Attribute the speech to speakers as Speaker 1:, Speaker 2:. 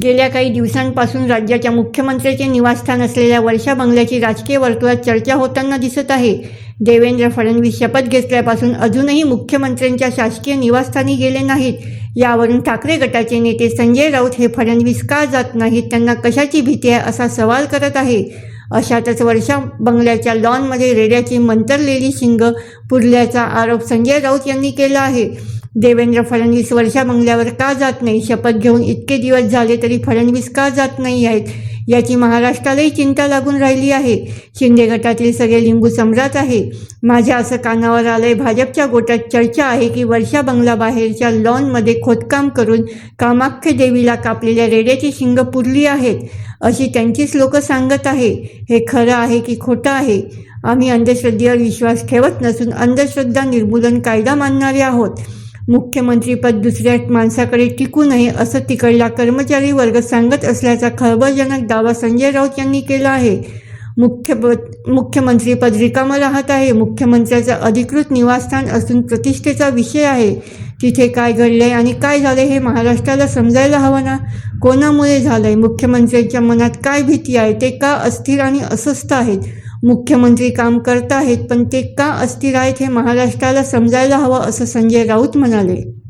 Speaker 1: गेल्या काही दिवसांपासून राज्याच्या मुख्यमंत्र्याचे निवासस्थान असलेल्या वर्षा बंगल्याची राजकीय वर्तुळात चर्चा होताना दिसत आहे. देवेंद्र फडणवीस शपथ घेतल्यापासून अजूनही मुख्यमंत्र्यांच्या शासकीय निवासस्थानी गेले नाहीत. यावरून ठाकरे गटाचे नेते संजय राऊत हे फडणवीस का जात नाहीत त्यांना कशाची भीती आहे असा सवाल करत आहे. अशातच वर्षा बंगल्याच्या लॉनमध्ये रेड्याची मंतरलेली शिंग पुरल्याचा आरोप संजय राऊत यांनी केला आहे. देवेंद्र फडणवीस वर्षा बंगल्यावर का जात नाही? शपथ घेऊन इतके दिवस झाले तरी फडणवीस का जात नाही आहेत? याची महाराष्ट्रालाही चिंता लागून राहिली आहे. शिंदे गटातील सगळे लिंबू सम्राट आहे. माझ्या असं कानावर आलंय भाजपच्या गोटात चर्चा आहे की वर्षा बंगला बाहेरच्या लॉनमध्ये खोदकाम करून कामाख्य देवीला कापलेल्या रेड्याची शिंग पुरली आहेत अशी त्यांचीच लोक सांगत आहे. हे खरं आहे की खोटं आहे? आम्ही अंधश्रद्धेवर विश्वास ठेवत नसून अंधश्रद्धा निर्मूलन कायदा मानणारे आहोत. मुख्यमंत्रीपद दुसऱ्या माणसाकडे टिकू नये असं तिकडला कर्मचारी वर्ग सांगत असल्याचा खळबळजनक दावा संजय राऊत यांनी केला आहे. मुख्यपद मुख्यमंत्रीपद रिकामं राहत आहे. मुख्यमंत्र्याचं अधिकृत निवासस्थान असून प्रतिष्ठेचा विषय आहे. तिथे काय घडलंय आणि काय झालंय हे महाराष्ट्राला समजायला हवं ना? कोणामुळे झालंय? मुख्यमंत्र्यांच्या मनात काय भीती आहे? ते का अस्थिर आणि अस्वस्थ आहेत? मुख्यमंत्री काम करत आहेत पण ते का अस्थिर आहेत हे महाराष्ट्राला समजायला हवं असं संजय राऊत म्हणाले?